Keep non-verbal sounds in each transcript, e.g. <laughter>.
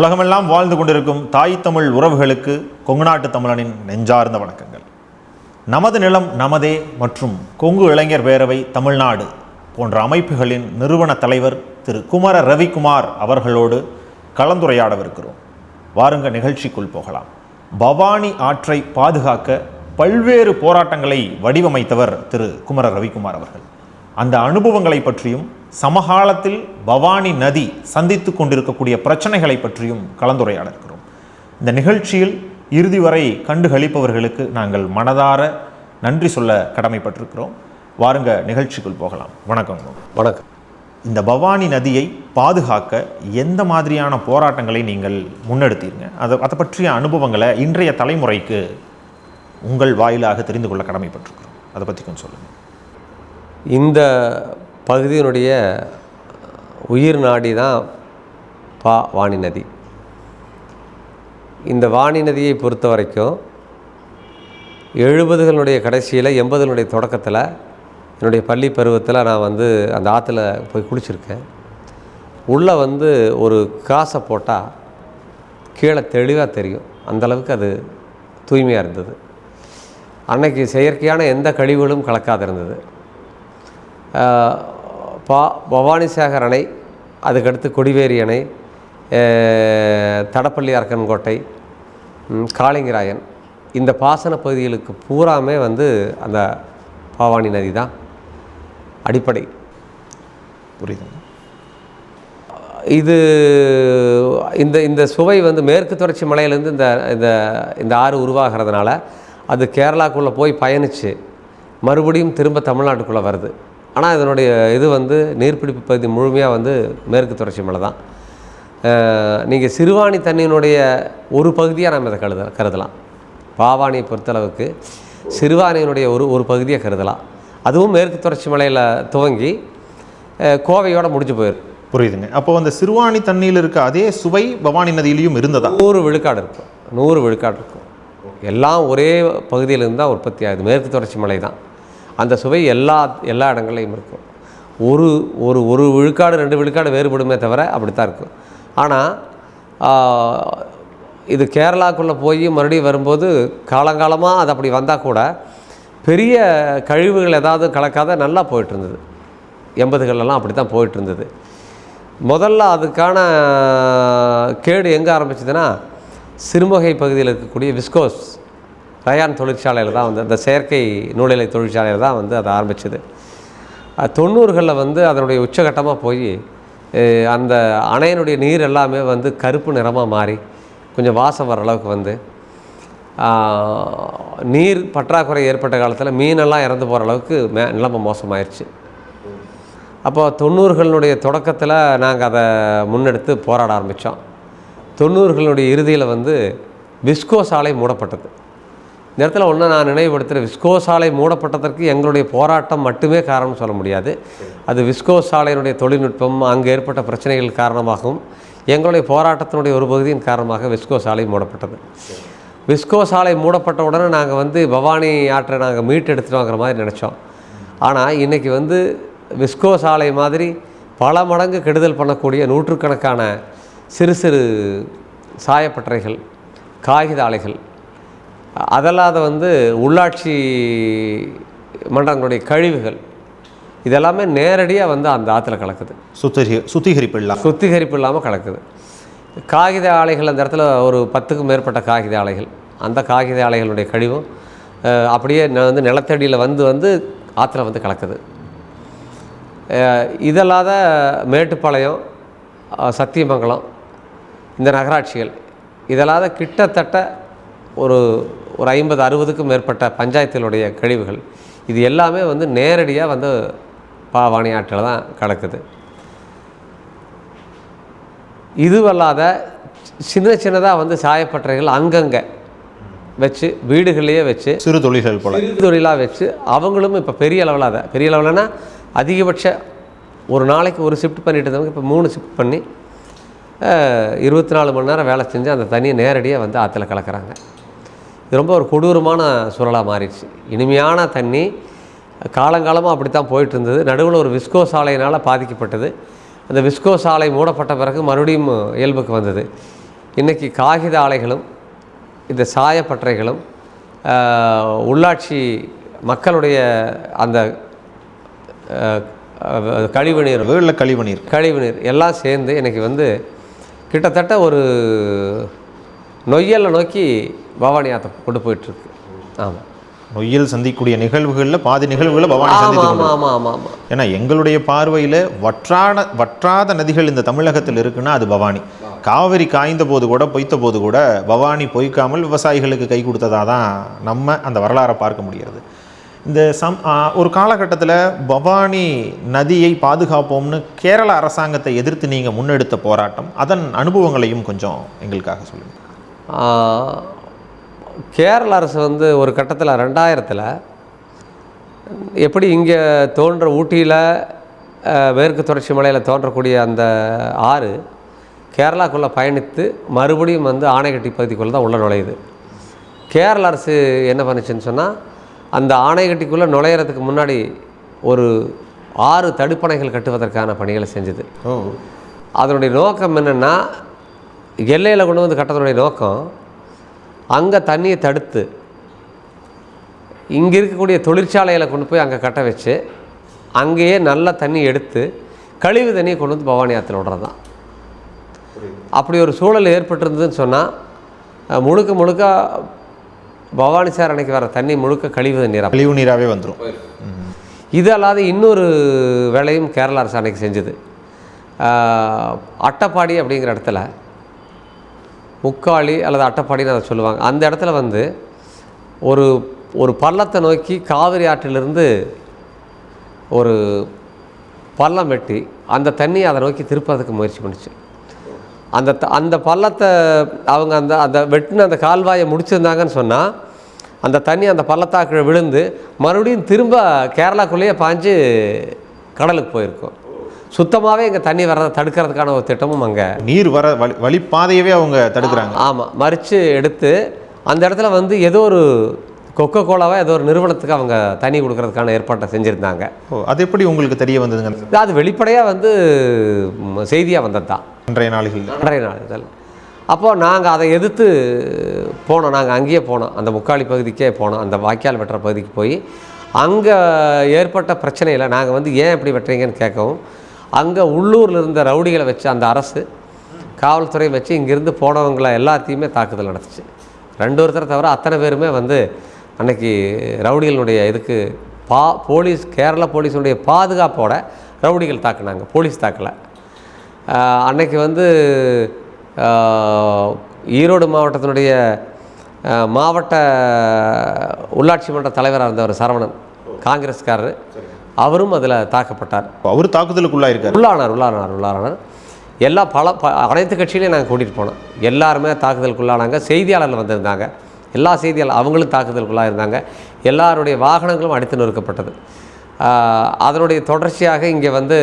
உலகமெல்லாம் வாழ்ந்து கொண்டிருக்கும் தாய் தமிழ் உறவுகளுக்கு கொங்குநாட்டு தமிழனின் நெஞ்சார்ந்த வணக்கங்கள். நமது நிலம் நமதே மற்றும் கொங்கு இளைஞர் பேரவை தமிழ்நாடு போன்ற அமைப்புகளின் நிறுவன தலைவர் திரு குமர ரவிக்குமார் அவர்களோடு கலந்துரையாடவிருக்கிறோம். வாருங்க நிகழ்ச்சிக்குள் போகலாம். பவானி ஆற்றை பாதுகாக்க பல்வேறு போராட்டங்களை வடிவமைத்தவர் திரு குமர ரவிக்குமார் அவர்கள். அந்த அனுபவங்களை பற்றியும் சமகாலத்தில் பவானி நதி சந்தித்து கொண்டிருக்கக்கூடிய பிரச்சனைகளை பற்றியும் கலந்துரையாட இருக்கிறோம் இந்த நிகழ்ச்சியில் இறுதி வரை கண்டுகளிப்பவர்களுக்கு நாங்கள் மனதார நன்றி சொல்ல கடமைப்பட்டிருக்கிறோம். வாருங்க நிகழ்ச்சிக்குள் போகலாம். வணக்கம். வணக்கம். இந்த பவானி நதியை பாதுகாக்க எந்த மாதிரியான போராட்டங்களை நீங்கள் முன்னெடுத்தீங்க? அதை அதை பற்றிய அனுபவங்களை இன்றைய தலைமுறைக்கு உங்கள் வாயிலாக தெரிந்து கொள்ள கடமைப்பட்டிருக்கிறோம். அதை பற்றி கொஞ்சம் சொல்லுங்கள் இந்த பகுதியினுடைய உயிர் நாடி தான் பா வாணி நதி. இந்த வாணி நதியை பொறுத்த வரைக்கும் எழுபதுகளுடைய கடைசியில் எண்பதுகளுடைய தொடக்கத்தில் என்னுடைய பள்ளி பருவத்தில் நான் வந்து அந்த ஆற்றுல போய் குளிச்சிருக்கேன். உள்ளே வந்து ஒரு காசை போட்டால் கீழே தெளிவாக தெரியும். அந்தளவுக்கு அது தூய்மையாக இருந்தது. அன்னைக்கு செயற்கையான எந்த கழிவுகளும் கலக்காது இருந்தது. பா பவானி சாகர் அணை அதுக்கடுத்து கொடிவேரி அணை தடப்பள்ளி அரக்கன்கோட்டை காளிங்கராயன் இந்த பாசன பகுதிகளுக்கு பூராமே வந்து அந்த பாவானி நதி தான் அடிப்படை. புரியுதுங்க இது இந்த இந்த சுவை வந்து மேற்கு தொடர்ச்சி மலையிலேருந்து இந்த இந்த இந்த ஆறு உருவாகிறதுனால அது கேரளாக்குள்ளே போய் பயணித்து மறுபடியும் திரும்ப தமிழ்நாட்டுக்குள்ளே வருது. ஆனால் இதனுடைய இது வந்து நீர்பிடிப்பு பகுதி முழுமையாக வந்து மேற்கு தொடர்ச்சி மலை தான். நீங்கள் சிறுவாணி தண்ணியினுடைய ஒரு பகுதியாக நம்ம இதை கருத கருதலாம். பாவானியை பொறுத்தளவுக்கு சிறுவாணியினுடைய ஒரு ஒரு பகுதியை கருதலாம். அதுவும் மேற்கு தொடர்ச்சி மலையில் துவங்கி கோவையோட முடிஞ்சு போயிடும் புரியுதுங்க. அப்போ அந்த சிறுவாணி தண்ணியில் இருக்க அதே சுவை பவானி நதியிலையும் இருந்ததா? நூறு விழுக்காடு இருக்கும். நூறு விழுக்காடு இருக்கும். எல்லாம் ஒரே பகுதியிலிருந்து தான் உற்பத்தி ஆகுது. மேற்கு தொடர்ச்சி மலை தான். அந்த சுவை எல்லா எல்லா இடங்கள்லையும் இருக்கும். ஒரு ஒரு ஒரு விழுக்காடு ரெண்டு விழுக்காடு வேறுபடுமே தவிர அப்படி தான் இருக்கும் ஆனால் இது கேரளாக்குள்ளே போய் மறுபடியும் வரும்போது காலங்காலமாக அது அப்படி வந்தால் கூட பெரிய கழிவுகள் ஏதாவது கலக்காத நல்லா போயிட்டுருந்தது. எண்பதுகளெல்லாம் அப்படி தான் போயிட்டுருந்தது. முதல்ல அதுக்கான கேடு எங்கே ஆரம்பிச்சதுன்னா சிறுமுகை பகுதியில் இருக்கக்கூடிய விஸ்கோஸ். ரயான் தொழிற்சாலையில் தான் வந்து அந்த செயற்கை நூலிலை தொழிற்சாலையில் தான் வந்து அது ஆரம்பிச்சது. தொண்ணூறுகளில் வந்து அதனுடைய உச்சகட்டமாக போய் அந்த அணையினுடைய நீர் எல்லாமே வந்து கருப்பு நிறமாக மாறி கொஞ்சம் வாசம் வர அளவுக்கு வந்து நீர் பற்றாக்குறை ஏற்பட்ட காலத்தில் மீனெல்லாம் இறந்து போகிற அளவுக்கு மே நிலைமை மோசமாயிருச்சு. அப்போ தொண்ணூறுகளினுடைய தொடக்கத்தில் நாங்கள் அதை முன்னெடுத்து போராட ஆரம்பித்தோம் தொண்ணூறுகளினுடைய இறுதியில் வந்து விஸ்கோ சாலை மூடப்பட்டது. இந்த இடத்துல ஒன்று நான் நினைவுபடுத்துகிறேன் விஸ்கோ சாலை மூடப்பட்டதற்கு எங்களுடைய போராட்டம் மட்டுமே காரணம் சொல்ல முடியாது. அது விஸ்கோ சாலையினுடைய தொழில்நுட்பம் அங்கே ஏற்பட்ட பிரச்சனைகள் காரணமாகவும் எங்களுடைய போராட்டத்தினுடைய ஒரு பகுதியின் காரணமாக விஸ்கோ சாலை மூடப்பட்டது. விஸ்கோ சாலை மூடப்பட்ட உடனே நாங்கள் வந்து பவானி ஆற்றை நாங்கள் மீட்டு வாங்குற மாதிரி நினச்சோம். ஆனால் இன்றைக்கி வந்து விஸ்கோ சாலை மாதிரி பல மடங்கு கெடுதல் பண்ணக்கூடிய நூற்றுக்கணக்கான சிறு சிறு சாயப்பட்டறைகள் காகித ஆலைகள் அதல்லாத வந்து உள்ளாட்சி மன்றங்களுடைய கழிவுகள் இதெல்லாமே நேரடியாக வந்து அந்த ஆற்றுல கலக்குது. சுத்திகரி சுத்திகரிப்பு இல்லாமல் சுத்திகரிப்பு இல்லாமல் கலக்குது. காகித ஆலைகள் அந்த இடத்துல ஒரு பத்துக்கும் மேற்பட்ட காகித ஆலைகள். அந்த காகித ஆலைகளுடைய கழிவும் அப்படியே வந்து நிலத்தடியில் வந்து வந்து ஆற்றுல வந்து கலக்குது. இதல்லாத மேட்டுப்பாளையம் சத்தியமங்கலம் இந்த நகராட்சிகள் இதல்லாத கிட்டத்தட்ட ஒரு ஒரு ஐம்பது அறுபதுக்கும் மேற்பட்ட பஞ்சாயத்துகளுடைய கழிவுகள் இது எல்லாமே வந்து நேரடியாக வந்து பாவாணி ஆற்றில் தான் கலக்குது இதுவல்லாத சின்ன சின்னதாக வந்து சாயப்பட்டறைகள் அங்கங்கே வச்சு வீடுகள்லேயே வச்சு சிறு தொழில்கள் போல. சிறு தொழிலாக வச்சு அவங்களும் இப்போ பெரிய அளவில் அதை பெரிய லெவலனா அதிகபட்ச ஒரு நாளைக்கு ஒரு ஷிஃப்ட் பண்ணிட்டு இருந்தவங்க இப்போ மூணு ஷிஃப்ட் பண்ணி இருபத்தி நாலு மணி நேரம் வேலை செஞ்சு அந்த தண்ணியை நேரடியாக வந்து ஆற்றுல கலக்கிறாங்க. இது ரொம்ப ஒரு கொடூரமான சூழலாக மாறிடுச்சு. இனிமையான தண்ணி காலங்காலமாக அப்படி தான் போயிட்டு இருந்தது நடுவில் ஒரு விஸ்கோ சாலையினால் பாதிக்கப்பட்டது. அந்த விஸ்கோ சாலை மூடப்பட்ட பிறகு மறுபடியும் இயல்புக்கு வந்தது. இன்றைக்கி காகித ஆலைகளும் இந்த சாயப்பட்டறைகளும் ஆஹ், உள்ளாட்சி மக்களுடைய அந்த கழிவுநீர் வேளில் கழிவு நீர் கழிவுநீர் எல்லாம் சேர்ந்து இன்னைக்கு வந்து கிட்டத்தட்ட ஒரு நொய்யலை நோக்கி பவானி ஆற்றை கொண்டு போயிட்டுருக்கு. ஆமாம் நொய்யல் சந்திக்கக்கூடிய நிகழ்வுகளில் பாதி நிகழ்வுகளை பவானி ஆமாம் ஆமாம் ஆமாம் ஆமாம் ஏன்னா எங்களுடைய பார்வையில் வற்றான வற்றாத நதிகள் இந்த தமிழகத்தில் இருக்குன்னா அது பவானி. காவிரி காய்ந்த போது கூட பொய்த்த போது கூட பவானி பொய்க்காமல் விவசாயிகளுக்கு கை கொடுத்ததாக தான் நம்ம அந்த வரலாறை பார்க்க முடிகிறது. இந்த சம் ஒரு காலகட்டத்தில் பவானி நதியை பாதுகாப்போம்னு கேரள அரசாங்கத்தை எதிர்த்து நீங்கள் முன்னெடுத்த போராட்டம் அதன் அனுபவங்களையும் கொஞ்சம் எங்களுக்காக சொல்லுங்கள் கேரள அரசு வந்து ஒரு கட்டத்தில் ரெண்டாயிரத்தில் எப்படி இங்கே தோன்ற ஊட்டியில் மேற்கு தொடர்ச்சி மலையில் தோன்றக்கூடிய அந்த ஆறு கேரளாக்குள்ளே பயணித்து மறுபடியும் வந்து ஆனைக்கட்டி பகுதிக்குள்ளே தான் உள்ள நுழையுது. கேரள அரசு என்ன பண்ணுச்சுன்னு சொன்னால் அந்த ஆனைக்கட்டிக்குள்ளே நுழையிறதுக்கு முன்னாடி ஒரு ஆறு தடுப்பணைகள் கட்டுவதற்கான பணிகளை செஞ்சது. அதனுடைய நோக்கம் என்னென்னா எல்லையில் கொண்டு வந்து கட்டுறதுடைய நோக்கம் அங்கே தண்ணியை தடுத்து இங்கே இருக்கக்கூடிய தொழிற்சாலைகளை கொண்டு போய் அங்கே கட்ட வச்சு அங்கேயே நல்ல தண்ணி எடுத்து கழிவு தண்ணியை கொண்டு வந்து பவானி ஆற்றுல விடுறது தான் அப்படி ஒரு சூழல் ஏற்பட்டிருந்ததுன்னு சொன்னால் முழுக்க முழுக்க பவானி சார் அன்னைக்கு வர தண்ணி முழுக்க கழிவு தண்ணீர் கழிவு நீராகவே வந்துடும் இது அல்லாத இன்னொரு வேலையும் கேரள அரசு அன்னைக்கு செஞ்சுது. அட்டப்பாடி அப்படிங்கிற இடத்துல முக்காளி அல்லது அட்டப்பாடின்னு அதை சொல்லுவாங்க. அந்த இடத்துல வந்து ஒரு ஒரு பள்ளத்தை நோக்கி காவிரி ஆற்றிலிருந்து ஒரு பள்ளம் வெட்டி அந்த தண்ணியை அதை நோக்கி திருப்பதுக்கு முயற்சி பண்ணிச்சு. அந்த த- அந்த பள்ளத்தை அவங்க அந்த அந்த வெட்டின அந்த கால்வாயை முடிச்சிருந்தாங்கன்னு சொன்னால் அந்த தண்ணி அந்த பள்ளத்தாக்கில் விழுந்து மறுபடியும் திரும்ப கேரளாக்குள்ளேயே பாஞ்சு கடலுக்கு போயிருக்கும். சுத்தமாகவே இங்கே தண்ணி வர்றதை தடுக்கிறதுக்கான ஒரு திட்டமும் அங்கே. நீர் வர வழி வழிப்பாதையவே அவங்க தடுக்கிறாங்க. ஆமாம் மறித்து எடுத்து அந்த இடத்துல வந்து ஏதோ ஒரு கொக்கோ கோலாவா ஏதோ ஒரு நிறுவனத்துக்கு அவங்க தண்ணி கொடுக்கறதுக்கான ஏற்பாட்டை செஞ்சுருந்தாங்க. ஓ அது எப்படி உங்களுக்கு தெரிய வந்ததுங்க? அது வெளிப்படையாக வந்து செய்தியாக வந்தது தான் இன்றைய நாளில் அன்றைய நாள் இதில் அப்போது நாங்கள் அதை எதிர்த்து போனோம். நாங்கள் அங்கேயே போனோம். அந்த முக்காளி பகுதிக்கே போனோம். அந்த வாய்க்கால் வெட்டுற பகுதிக்கு போய் அங்கே ஏற்பட்ட பிரச்சனையில் நாங்கள் வந்து ஏன் இப்படி வெட்டுறீங்கன்னு கேட்கவும் அங்கே உள்ளூரில் இருந்த ரவுடிகளை வச்சு அந்த அரசு காவல்துறை வச்சு இங்கேருந்து போனவங்களை எல்லாத்தையுமே தாக்குதல் நடத்துச்சு. ரெண்டு ஒருத்தரை தவிர அத்தனை பேருமே வந்து அன்னைக்கு ரவுடிகளுடைய இதுக்கு பா போலீஸ் கேரள போலீஸுடைய பாதுகாப்போட ரவுடிகள் தாக்குனாங்க. போலீஸ் தாக்கலை. அன்னைக்கு வந்து ஈரோடு மாவட்டத்தினுடைய மாவட்ட உள்ளாட்சி மன்ற தலைவராக இருந்தவர் சரவணன் காங்கிரஸ்காரர். அவரும் அதில் தாக்கப்பட்டார். அவர் தாக்குதலுக்குள்ளா இருக்காரு. உள்ளானார் உள்ளானார் உள்ளானார். எல்லா பல ப அனைத்து கட்சியிலையும் நாங்கள் கூட்டிகிட்டு போனோம். எல்லாருமே தாக்குதலுக்குள்ளானாங்க. செய்தியாளர்கள் வந்திருந்தாங்க. எல்லா செய்தியாளர் அவங்களும் தாக்குதலுக்குள்ளாக இருந்தாங்க. எல்லாருடைய வாகனங்களும் அடித்து நொறுக்கப்பட்டது. அதனுடைய தொடர்ச்சியாக இங்கே வந்து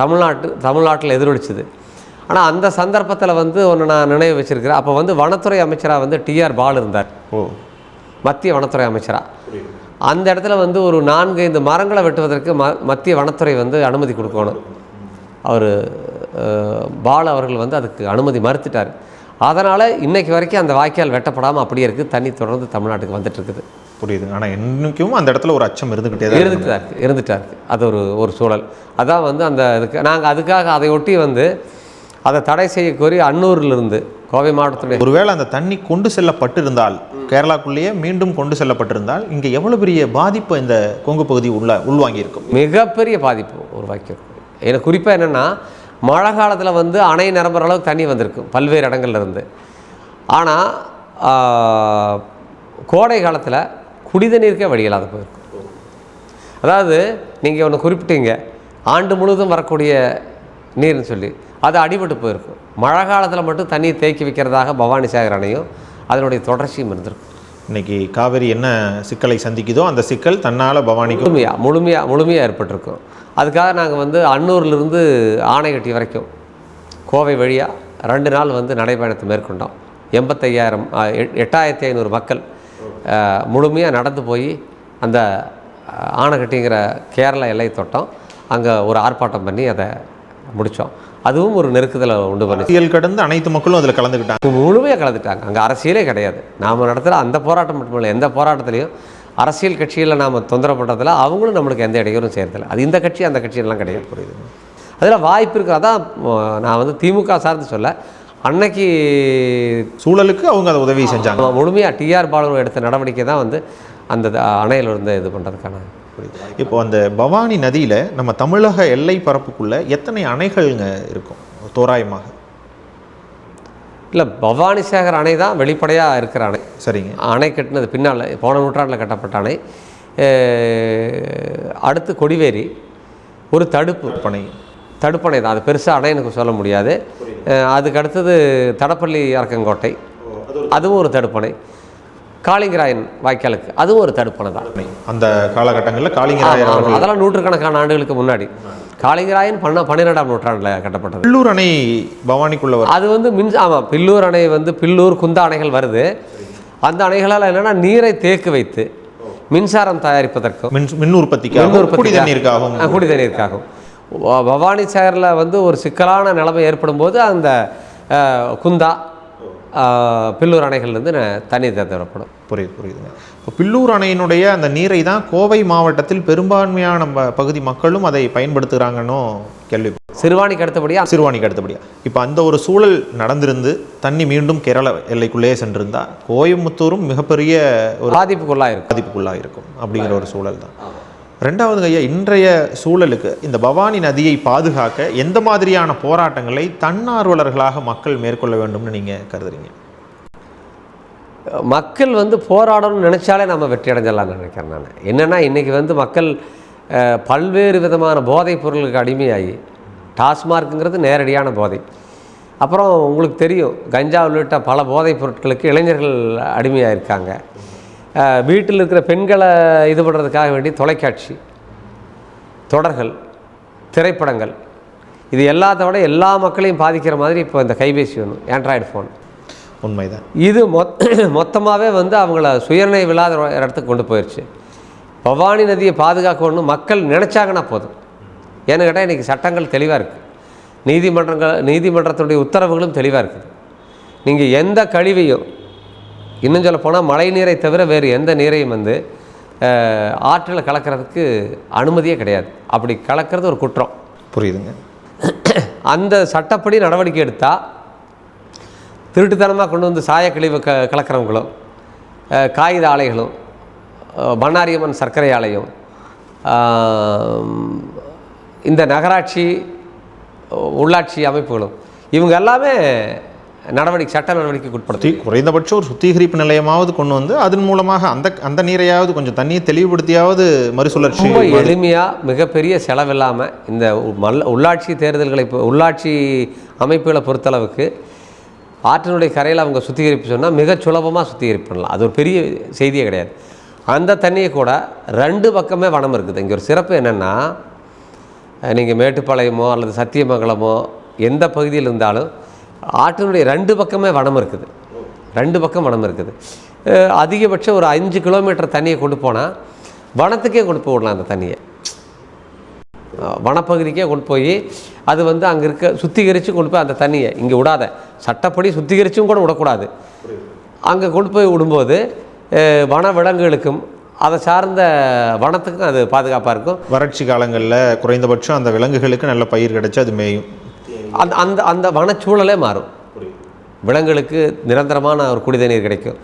தமிழ்நாட்டு தமிழ்நாட்டில் எதிரொலிச்சுது. ஆனால் அந்த சந்தர்ப்பத்தில் வந்து ஒன்று நான் நினைவு வச்சிருக்கிறேன். அப்போ வந்து வனத்துறை அமைச்சராக வந்து டிஆர் பால் இருந்தார். ஓ. மத்திய வனத்துறை அமைச்சரா. அந்த இடத்துல வந்து ஒரு நான்கு ஐந்து மரங்களை வெட்டுவதற்கு ம மத்திய வனத்துறை வந்து அனுமதி கொடுக்கணும். அவர் பால் அவர்கள் வந்து அதுக்கு அனுமதி மறுத்துட்டார். அதனால் இன்னைக்கு வரைக்கும் அந்த வாய்க்கால் வெட்டப்படாமல் அப்படியே இருக்குது தண்ணி தொடர்ந்து தமிழ்நாட்டுக்கு வந்துட்டு இருக்குது புரியுது. ஆனால் இன்னைக்கும் அந்த இடத்துல ஒரு அச்சம் இருந்துக்கிட்டே தான். இருந்துட்டு தான் இருக்குது இருந்துட்டு இருக்குது அது ஒரு ஒரு சூழல். அதான் வந்து அந்த இதுக்கு நாங்கள் அதுக்காக அதை ஒட்டி வந்து அதை தடை செய்ய கோரி அன்னூரிலிருந்து கோவை மாவட்டத்துடைய ஒருவேளை அந்த தண்ணி கொண்டு செல்லப்பட்டிருந்தால் கேரளாக்குள்ளேயே மீண்டும் கொண்டு செல்லப்பட்டிருந்தால் இங்கே எவ்வளவு பெரிய பாதிப்பு இந்த கொங்கு பகுதி உள்ள உள்வாங்கியிருக்கும்? மிகப்பெரிய பாதிப்பு உருவாக்கியிருக்கும். எனக்கு குறிப்பாக என்னென்னா மழை காலத்தில் வந்து அணை நிரம்புற அளவுக்கு தண்ணி வந்திருக்கும் பல்வேறு இடங்கள்ல இருந்து. ஆனால் கோடை காலத்தில் குடித நீருக்கே வழி இல்லாத போயிருக்கும் அதாவது நீங்கள் ஒன்று குறிப்பிட்டீங்க ஆண்டு முழுவதும் வரக்கூடிய நீர்னு சொல்லி. அது அடிபட்டு போயிருக்கும். மழை காலத்தில் மட்டும் தண்ணியை தேக்கி வைக்கிறதாக பவானி சாகர் அணையும் அதனுடைய தொடர்ச்சியும் இருந்திருக்கும். இன்னைக்கு காவேரி என்ன சிக்கலை சந்திக்குதோ அந்த சிக்கல் தன்னால் பவானிக்கும் முழுமையாக முழுமையாக முழுமையாக ஏற்பட்டிருக்கும். அதுக்காக நாங்கள் வந்து அன்னூர்லேருந்து ஆனைக்கட்டி வரைக்கும் கோவை வழியாக ரெண்டு நாள் வந்து நடைபயணத்தை மேற்கொண்டோம். எண்பத்தையாயிரம் எட்டாயிரத்தி ஐநூறு மக்கள் முழுமையாக நடந்து போய் அந்த ஆ, ஆனைக்கட்டிங்கிற கேரள எல்லை தொட்டோம். அங்கே ஒரு ஆர்ப்பாட்டம் பண்ணி அதை முடித்தோம் அதுவும் ஒரு நெருக்குதலை உண்டு பண்ணி. அரசியல் கடந்து அனைத்து மக்களும் அதில் கலந்துக்கிட்டாங்க முழுமையாக கலந்துட்டாங்க. அங்கே அரசியலே கிடையாது. நாம் நடத்துகிற அந்த போராட்டம் மட்டும் இல்லை எந்த போராட்டத்துலையும் அரசியல் கட்சியில் நாம் தொந்தரவு பண்ணுறதில்ல அவங்களும் நம்மளுக்கு எந்த இடையூறும் செய்கிறதில்ல அது இந்த கட்சி அந்த கட்சியெல்லாம் கிடையாது. புரியுது. அதில் வாய்ப்பு இருக்குது அதான் நான் வந்து திமுக சார்ந்து சொல்ல அன்னைக்கு சூழலுக்கு அவங்க அதை உதவி செஞ்சாங்க. முழுமையாக டிஆர் பாலு எடுத்த நடவடிக்கை தான் வந்து அந்த அணையில் இருந்து இது பண்ணுறதுக்கான புரியுது. இப்போ அந்த பவானி நதியில் நம்ம தமிழக எல்லை பரப்புக்குள்ள எத்தனை அணைகள்ங்க இருக்கும்? தோராயமாக. இல்லை பவானி சாகர் அணை தான் வெளிப்படையாக இருக்கிற அணை. சரிங்க. அணை கட்டினது பின்னால் போன நூற்றாண்டில் கட்டப்பட்ட அணை. அடுத்து கொடிவேரி ஒரு தடுப்பு. பனை தடுப்பணை தான். அது பெருசாக அணை எனக்கு சொல்ல முடியாது. அதுக்கு அடுத்தது தடப்பள்ளி அரக்கங்கோட்டை. அதுவும் ஒரு தடுப்பணை. காளிங்கராயன் வாய்க்காலுக்கு. அதுவும் ஒரு தடுப்பணை தான். அந்த காலகட்டங்களில் அவர்கள் அதெல்லாம் நூற்றுக்கணக்கான ஆண்டுகளுக்கு முன்னாடி. காளிங்கராயன் பண்ண பன்னிரெண்டாம் நூற்றாண்டில் கட்டப்பட்டது. பில்லூர் அணை பவானிக்குள்ள அது வந்து மின் ஆமாம் பில்லூர் அணை வந்து பில்லூர் குந்தா அணைகள் வருது. அந்த அணைகளால் என்னென்னா நீரை தேக்கு வைத்து மின்சாரம் தயாரிப்பதற்கும் மின் மின் மின் உற்பத்திக்காக உற்பத்திக்காக- குடி தண்ணீருக்காகும் பவானி சாகரில் வந்து ஒரு சிக்கலான நிலைமை ஏற்படும் போது அந்த குந்தா பில்லூர் அணைகள்லேருந்து தண்ணீர் தேர்ந்தெடுக்கப்படும். புரியுது புரியுதுங்க. இப்போ பில்லூர் அணையினுடைய அந்த நீரை தான் கோவை மாவட்டத்தில் பெரும்பான்மையான ப- பகுதி மக்களும் அதை பயன்படுத்துகிறாங்கன்னு கேள்வி. சிறுவாணிக்கு அடுத்தபடியாக சிறுவாணிக்கு அடுத்தபடியா. இப்போ அந்த ஒரு சூழல் நடந்திருந்து தண்ணி மீண்டும் கேரள எல்லைக்குள்ளேயே சென்றிருந்தா கோயம்புத்தூரும் மிகப்பெரிய ஒரு பாதிப்புக்குள்ளாக இருக்கும் பாதிப்புக்குள்ளாக இருக்கும் அப்படிங்கிற ஒரு சூழல் தான். ரெண்டாவது ஐயா இன்றைய சூழலுக்கு இந்த பவானி நதியை பாதுகாக்க எந்த மாதிரியான போராட்டங்களை தன்னார்வலர்களாக மக்கள் மேற்கொள்ள வேண்டும்னு நீங்கள் கருதுறீங்க? மக்கள் வந்து போராடணும்னு நினச்சாலே நம்ம வெற்றி அடைஞ்சிடலாம்னு நினைக்கிறேன் நான். என்னென்னா இன்றைக்கி வந்து மக்கள் பல்வேறு விதமான போதைப் பொருளுக்கு அடிமையாகி டாஸ்மார்க்குங்கிறது நேரடியான போதை. அப்புறம் உங்களுக்கு தெரியும் கஞ்சா உள்ளிட்ட பல போதைப் பொருட்களுக்கு இளைஞர்கள் அடிமையாக இருக்காங்க வீட்டில் இருக்கிற பெண்களை இது பண்ணுறதுக்காக வேண்டி தொலைக்காட்சி தொடர்கள் திரைப்படங்கள் இது எல்லாத்த விட எல்லா மக்களையும் பாதிக்கிற மாதிரி இப்போ இந்த கைபேசி ஒன்று ஆண்ட்ராய்டு ஃபோன் உண்மைதான். இது மொத் <clears throat> மொத்தமாகவே வந்து அவங்கள சுயநினைவு இல்லாத இடத்துக்கு கொண்டு போயிடுச்சு பவானி நதியை பாதுகாக்கணும்னு மக்கள் நினச்சாங்கன்னா போதும். ஏன்னு கேட்டால் இன்றைக்கி சட்டங்கள் தெளிவாக இருக்குது நீதிமன்றங்கள் நீதிமன்றத்துடைய உத்தரவுகளும் தெளிவாக இருக்குது. நீங்கள் எந்த கழிவையும் இன்னும் சொல்ல போனால் மழை நீரை தவிர வேறு எந்த நீரையும் வந்து ஆற்றில் கலக்கிறதுக்கு அனுமதியே கிடையாது. அப்படி கலக்கிறது ஒரு குற்றம். புரியுதுங்க. அந்த சட்டப்படி நடவடிக்கை எடுத்தால் திருட்டுத்தனமாக கொண்டு வந்து சாயக்கழிவு க கலக்கிறவங்களும் காகித ஆலைகளும் பண்ணாரியம்மன் சர்க்கரை ஆலையும் இந்த நகராட்சி உள்ளாட்சி அமைப்புகளும் இவங்க எல்லாமே நடவடிக்கை சட்ட நடவடிக்கைக்கு உட்படுத்தி குறைந்தபட்சம் ஒரு சுத்திகரிப்பு நிலையமாவது கொண்டு வந்து அதன் மூலமாக அந்த அந்த நீரையாவது கொஞ்சம் தண்ணியை தெளிவுபடுத்தியாவது மறுசுழற்சி ரொம்ப எளிமையாக மிகப்பெரிய செலவில்லாமல் இந்த உ- மல் உள்ளாட்சி தேர்தல்களை உள்ளாட்சி அமைப்புகளை பொறுத்தளவுக்கு ஆற்றினுடைய கரையில் அவங்க சுத்திகரிப்பு சொன்னால் மிக சுலபமாக சுத்திகரிப்பு பண்ணலாம். அது ஒரு பெரிய செய்தியே கிடையாது. அந்த தண்ணியை கூட ரெண்டு பக்கமே வனம் இருக்குது. இங்கே ஒரு சிறப்பு என்னென்னா நீங்கள் மேட்டுப்பாளையமோ அல்லது சத்தியமங்கலமோ எந்த பகுதியில் இருந்தாலும் ஆற்றினுடைய ரெண்டு பக்கமே வனம் இருக்குது. ரெண்டு பக்கம் வனம் இருக்குது. அதிகபட்சம் ஒரு அஞ்சு கிலோமீட்டர் தண்ணியை கொண்டு போனால் வனத்துக்கே கொண்டு போய் விடலாம் அந்த தண்ணியை. வனப்பகுதிக்கே கொண்டு போய் அது வந்து அங்கே இருக்க சுத்திகரித்து கொண்டு போய் அந்த தண்ணியை இங்கே விடாத. சட்டப்படி சுத்திகரிச்சும் கூட விடக்கூடாது. அங்கே கொண்டு போய் விடும்போது வன விலங்குகளுக்கும் அதை சார்ந்த வனத்துக்கும் அது பாதுகாப்பாக இருக்கும். வறட்சி காலங்களில் குறைந்தபட்சம் அந்த விலங்குகளுக்கு நல்ல பயிர் கிடைச்சு அது மேயும். அந்த அந்த அந்த வனச்சூழலே மாறும். விலங்குகளுக்கு நிரந்தரமான ஒரு குடி தண்ணீர் கிடைக்கும்.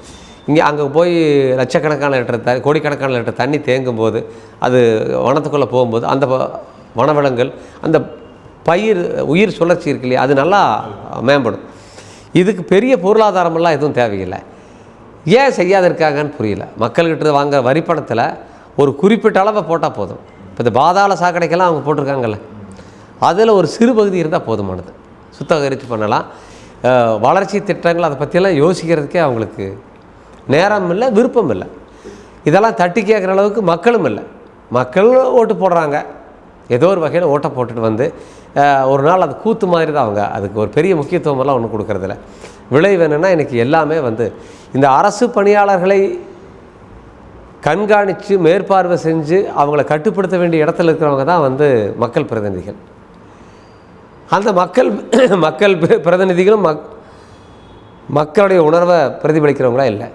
இங்கே அங்கே போய் லட்சக்கணக்கான லிட்டர் த கோடிக்கணக்கான லிட்டர் தண்ணி தேங்கும் போது அது வனத்துக்குள்ளே போகும்போது அந்த வ- வனவிலங்குகள் அந்த பயிர் உயிர் சுழற்சி இருக்கு இல்லையா அது நல்லா மேம்படும். இதுக்கு பெரிய பொருளாதாரமெல்லாம் எதுவும் தேவையில்லை. ஏன் செய்யாத இருக்காங்கன்னு புரியல. மக்கள்கிட்ட வாங்க வரிப்பணத்தில் ஒரு குறிப்பிட்ட அளவை போட்டால் போதும். இப்போ இந்த பாதாள சாக்கடைக்கெல்லாம் அவங்க போட்டிருக்காங்கல்ல. அதில் ஒரு சிறு பகுதி இருந்தால் போதுமானது. சுத்தகரித்து பண்ணலாம். வளர்ச்சி திட்டங்கள் அதை பற்றியெல்லாம் யோசிக்கிறதுக்கே அவங்களுக்கு நேரம் இல்லை விருப்பம் இல்லை. இதெல்லாம் தட்டி கேட்குற அளவுக்கு மக்களும் இல்லை. மக்கள் ஓட்டு போடுறாங்க. ஏதோ ஒரு வகையில் ஓட்டை போட்டுட்டு வந்து ஒரு நாள் அது கூத்து மாதிரி தான் அவங்க. அதுக்கு ஒரு பெரிய முக்கியத்துவமெல்லாம் ஒன்றும் கொடுக்கறதில்ல. விளைவு என்னென்னா எனக்கு எல்லாமே வந்து இந்த அரசு பணியாளர்களை கண்காணித்து மேற்பார்வை செஞ்சு அவங்கள கட்டுப்படுத்த வேண்டிய இடத்துல இருக்கிறவங்க தான் வந்து மக்கள் பிரதிநிதிகள். அந்த மக்கள் மக்கள் பிரதிநிதிகளும் மக் மக்களுடைய உணர்வை பிரதிபலிக்கிறவங்களா இல்லை.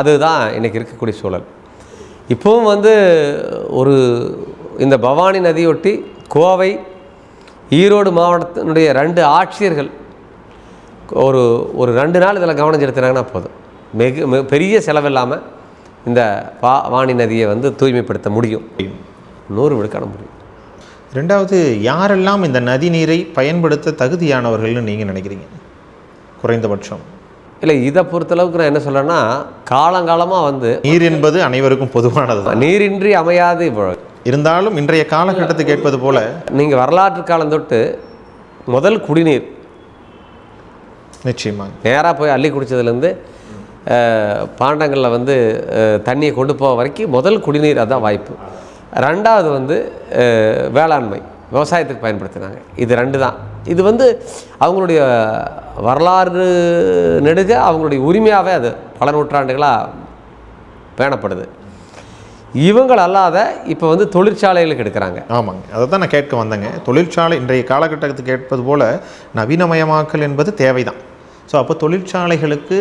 அதுதான் இன்றைக்கி இருக்கக்கூடிய சூழல். இப்போவும் வந்து ஒரு இந்த பவானி நதியொட்டி கோவை ஈரோடு மாவட்டத்தினுடைய ரெண்டு ஆட்சியர்கள் ஒரு ஒரு ரெண்டு நாள் இதில் கவனம் செலுத்தினாங்கன்னா போதும். மிக மிக பெரிய செலவில்லாமல் இந்த பா வாணி நதியை வந்து தூய்மைப்படுத்த முடியும். நூறு விழுக்காண முடியும். ரெண்டாவது யாரெல்லாம் இந்த நதி நீரை பயன்படுத்த தகுதியானவர்கள்னு நீங்கள் நினைக்கிறீங்க? குறைந்தபட்சம். இல்லை இதை பொறுத்தளவுக்கு நான் என்ன சொல்கிறேன்னா காலங்காலமாக வந்து நீர் என்பது அனைவருக்கும் பொதுவானது தான். நீரின்றி அமையாது இப்போ இருந்தாலும் இன்றைய காலகட்டத்துக்கு ஏற்பது போல நீங்கள் வரலாற்று காலம் தொட்டு முதல் குடிநீர் நிச்சயமாக நேராக போய் அள்ளி குடித்ததுலேருந்து பாண்டங்களில் வந்து தண்ணியை கொண்டு போக வரைக்கும் முதல் குடிநீர் அதான் வாய்ப்பு. ரெண்டாவது வந்து வேளாண்மை. விவசாயத்துக்கு பயன்படுத்தினாங்க. இது ரெண்டு தான் இது வந்து அவங்களுடைய வரலாறு நெடுக அவங்களுடைய உரிமையாகவே அது பல நூற்றாண்டுகளாக பேணப்படுது. இவங்கள் அல்லாத இப்போ வந்து தொழிற்சாலைகளுக்கு எடுக்கிறாங்க. ஆமாங்க. அதை தான் நான் கேட்க வந்தேங்க. தொழிற்சாலை இன்றைய காலகட்டத்துக்கு கேட்பது போல் நவீனமயமாக்கல் என்பது தேவை தான் ஸோ அப்போ தொழிற்சாலைகளுக்கு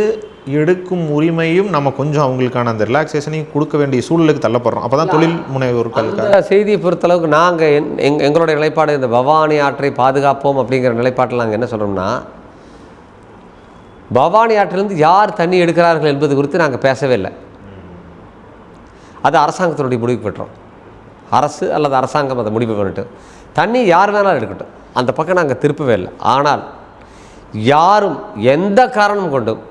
எடுக்கும் உரிமையும் நம்ம கொஞ்சம் அவங்களுக்கான அந்த ரிலாக்ஸேஷனையும் கொடுக்க வேண்டிய சூழலுக்கு தள்ளப்படுறோம். அப்போ தான் தொழில் முனைவோர்களுக்கு செய்தியை பொறுத்தளவுக்கு நாங்கள் எங் எங்களுடைய நிலைப்பாடு இந்த பவானி ஆற்றை பாதுகாப்போம் அப்படிங்கிற நிலைப்பாட்டில் நாங்கள் என்ன சொல்கிறோம்னா பவானி ஆற்றிலிருந்து யார் தண்ணி எடுக்கிறார்கள் என்பது குறித்து நாங்கள் பேசவே இல்லை. அது அரசாங்கத்தினுடைய முடிவு பெற்றோம் அரசு அல்லது அரசாங்கம் அதை முடிவு பண்ணிட்டு தண்ணி யார் வேணாலும் எடுக்கட்டும். அந்த பக்கம் நாங்கள் திருப்பவே இல்லை. ஆனால் யாரும் எந்த காரணம் கொண்டும்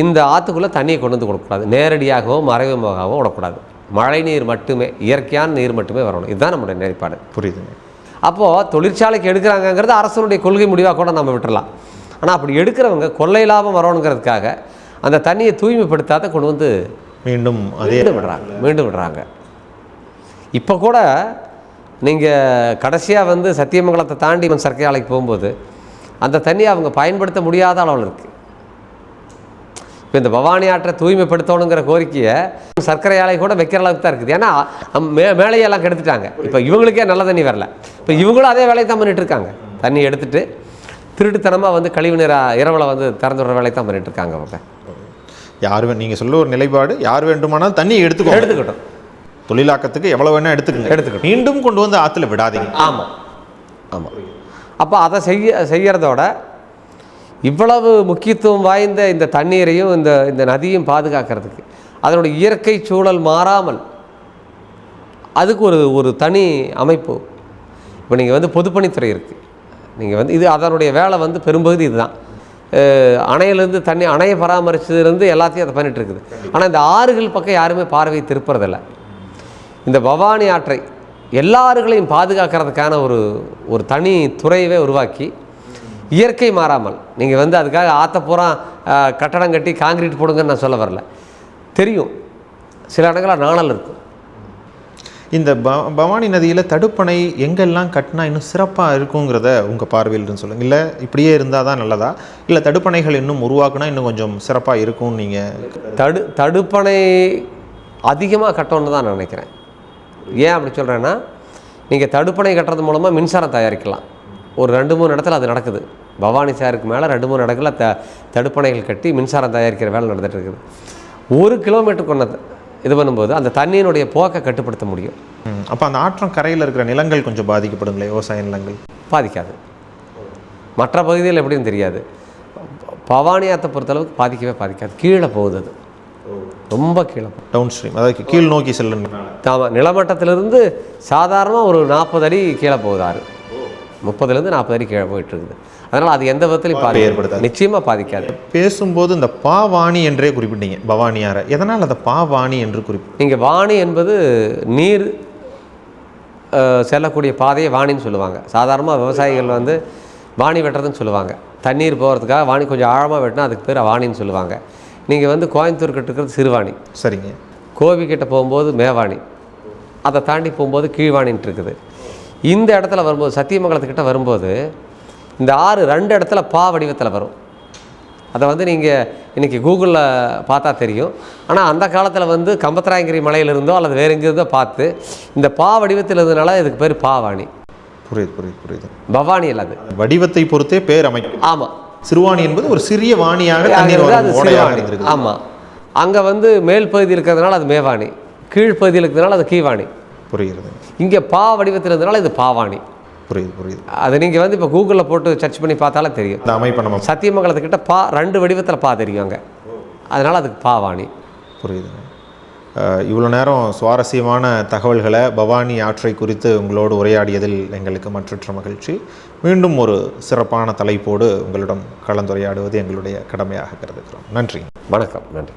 இந்த ஆற்றுக்குள்ளே தண்ணியை கொண்டு வந்து கொடுக்கக்கூடாது. நேரடியாகவோ மறைமுகமாகவோ விடக்கூடாது. மழை நீர் மட்டுமே இயற்கையான நீர் மட்டுமே வரணும். இதுதான் நம்முடைய நிலைப்பாடு. புரியுதுங்க அப்போது தொழிற்சாலைக்கு எடுக்கிறாங்கங்கிறது அரசனுடைய கொள்கை முடிவாக கூட நம்ம விட்டுறலாம். ஆனால் அப்படி எடுக்கிறவங்க கொள்ளை லாபம் வரணுங்கிறதுக்காக அந்த தண்ணியை தூய்மைப்படுத்தாத கொண்டு வந்து மீண்டும் அதே விடுறாங்க. மீண்டும் விடுறாங்க. இப்போ கூட நீங்கள் கடைசியாக வந்து சத்தியமங்கலத்தை தாண்டி சர்க்கரை ஆலைக்கு போகும்போது அந்த தண்ணியை அவங்க பயன்படுத்த முடியாத அளவில் இருக்குது இப்போ இந்த பவானி ஆற்றை தூய்மைப்படுத்தணுங்கிற கோரிக்கையை சர்க்கரை ஆலை கூட வைக்கிற அளவுக்கு தான் இருக்குது. ஏன்னா மே மேலையெல்லாம் கெடுத்துட்டாங்க. இப்போ இவங்களுக்கே நல்ல தண்ணி வரல. இப்போ இவங்களும் அதே வேலையை தான் பண்ணிட்டு இருக்காங்க. தண்ணி எடுத்துட்டு திருட்டுத்தனமாக வந்து கழிவு நீரை இரவில் வந்து திறந்து விடுற வேலையை தான் பண்ணிட்டு இருக்காங்க அவங்க. யார் வே- நீங்க சொல்ல ஒரு நிலைப்பாடு யார் வேண்டுமானாலும் தண்ணியை எடுத்துக்கோ எடுத்துக்கிட்டோம். தொழிலாக்கத்துக்கு எவ்வளவு வேணா எடுத்துக்கங்க. எடுத்துக்கட்டும். மீண்டும் கொண்டு வந்து ஆத்துல விடாதீங்க. ஆமாம் ஆமாம் அப்போ அதை செய்ய செய்யறதோட இவ்வளவு முக்கியத்துவம் வாய்ந்த இந்த தண்ணீரையும் இந்த இந்த நதியும் பாதுகாக்கிறதுக்கு அதனுடைய இயற்கை சூழல் மாறாமல் அதுக்கு ஒரு ஒரு தனி அமைப்பு. இப்போ நீங்கள் வந்து பொதுப்பணித்துறை இருக்குது நீங்கள் வந்து இது அதனுடைய வேலை வந்து பெரும்பகுதி இதுதான். அணையிலேருந்து தண்ணி அணையை பராமரிச்சதுலேருந்து எல்லாத்தையும் அதை பண்ணிட்டு இருக்குது ஆனால் இந்த ஆறுகள் பக்கம் யாருமே பார்வை திருப்புறதில்ல. இந்த பவானி ஆற்றை எல்லா ஆறுகளையும் பாதுகாக்கிறதுக்கான ஒரு ஒரு தனி துறையவே உருவாக்கி இயற்கை மாறாமல். நீங்கள் வந்து அதுக்காக ஆற்ற பூரா கட்டடம் கட்டி காங்கிரீட் போடுங்கன்னு நான் சொல்ல வரல. தெரியும். சில இடங்களில் நாணல் இருக்கும். இந்த ப- பவானி நதியில தடுப்பணை எங்கெல்லாம் கட்டினா இன்னும் சிறப்பா இருக்குங்கிறத உங்க பார்வையில் இருந்து சொல்லுங்க. இல்ல இப்படியே இருந்தால் தான் நல்லதா? இல்ல தடுப்பணைகள் இன்னும் உருவாக்குனா இன்னும் கொஞ்சம் சிறப்பா இருக்கும்னு நீங்க தடு தடுப்பணை அதிகமாக கட்டணும்னு தான் நான் நினைக்கிறேன். ஏன் அப்படி சொல்கிறேன்னா நீங்கள் தடுப்பணை கட்டுறது மூலமாக மின்சாரம் தயாரிக்கலாம். ஒரு ரெண்டு மூணு இடத்துல அது நடக்குது. பவானி சாருக்கு மேலே ரெண்டு மூணு இடத்துல த தடுப்பணைகள் கட்டி மின்சாரம் தயாரிக்கிற வேலை நடந்துட்டு இருக்குது ஒரு கிலோமீட்டர் கொண்டது இது பண்ணும்போது அந்த தண்ணியினுடைய போக்கை கட்டுப்படுத்த முடியும். அப்ப அந்த ஆற்றம் கரையில் இருக்கிற நிலங்கள் கொஞ்சம் பாதிக்கப்படுங்களே விவசாய நிலங்கள்? பாதிக்காது. மற்ற பகுதியில் எப்படின்னு தெரியாது. பவானி ஆற்றை பொறுத்தளவுக்கு பாதிக்கவே பாதிக்காது. கீழே போகுது அது. ரொம்ப கீழே டவுன் ஸ்ட்ரீம் அதாவது கீழ் நோக்கி செல்லும் ஆமாம் நிலமட்டத்திலிருந்து சாதாரணமாக ஒரு நாற்பது அடி கீழே போகுது ஆறு. முப்பதுலேருந்து நாற்பது அடி கீழே போயிட்டு இருக்குது அதனால் அது எந்த விதத்துலையும் பாதி ஏற்படுத்தாது. நிச்சயமாக பாதிக்காது. பேசும்போது இந்த பாவாணி என்றே குறிப்பிட்டீங்க பவானியாரை எதனால் அந்த பாவாணி என்று குறிப்பிட்டு நீங்கள் வாணி என்பது நீர் செல்லக்கூடிய பாதையை வாணின்னு சொல்லுவாங்க. சாதாரணமாக விவசாயிகள் வந்து வாணி வெட்டுறதுன்னு சொல்லுவாங்க. தண்ணீர் போகிறதுக்காக வாணி கொஞ்சம் ஆழமாக வெட்டினா அதுக்கு பேர் வாணின்னு சொல்லுவாங்க. நீங்கள் வந்து கோயம்புத்தூர் கிட்ட இருக்கிறது சிறுவாணி. சரிங்க. கோவி கிட்ட போகும்போது மேவாணி. அதை தாண்டி போகும்போது கீழ்வாணின்ட்டு இருக்குது. இந்த இடத்துல வரும்போது சத்தியமங்கலத்துக்கிட்ட வரும்போது இந்த ஆறு ரெண்டு இடத்துல பா வடிவத்தில் வரும். அதை வந்து நீங்கள் இன்றைக்கி கூகுளில் பார்த்தா தெரியும். ஆனால் அந்த காலத்தில் வந்து கம்பத்தராயங்கிரி மலையிலிருந்தோ அல்லது வேறு எங்கேருந்தோ பார்த்து இந்த பா வடிவத்தில் இருந்தனால இதுக்கு பேர் பாவாணி. புரியுது புரியுது புரியுது. பவானி அல்ல அது. வடிவத்தை பொறுத்தே பேர் அமைக்கும். ஆமாம் சிறுவாணி என்பது ஒரு சிறிய வாணியாக ஆமாம் அங்கே வந்து மேல் பகுதியில் இருக்கிறதுனால அது மேவாணி. கீழ்ப்பகுதியில் இருக்கிறதுனால அது கீவாணி. புரிகிறது. இங்கே பா வடிவத்தில் இருந்தனால இது பாவாணி. புரியுது புரியுது. அது நீங்கள் வந்து இப்போ கூகுளில் போட்டு சர்ச் பண்ணி பார்த்தாலே தெரியும். இந்த அமைப்பை நம்ம சத்தியமங்கலத்துக்கிட்ட பா ரெண்டு வடிவத்தில் பா தெரியும் அங்கே. அதனால் அதுக்கு பாவாணி. புரியுதுங்க அஹ், இவ்வளோ நேரம் சுவாரஸ்யமான தகவல்களை பவானி ஆற்றை குறித்து உங்களோடு உரையாடியதில் எங்களுக்கு மற்றற்ற மகிழ்ச்சி. மீண்டும் ஒரு சிறப்பான தலைப்போடு உங்களிடம் கலந்துரையாடுவது எங்களுடைய கடமையாக கருதுகிறோம். நன்றி. வணக்கம். நன்றி.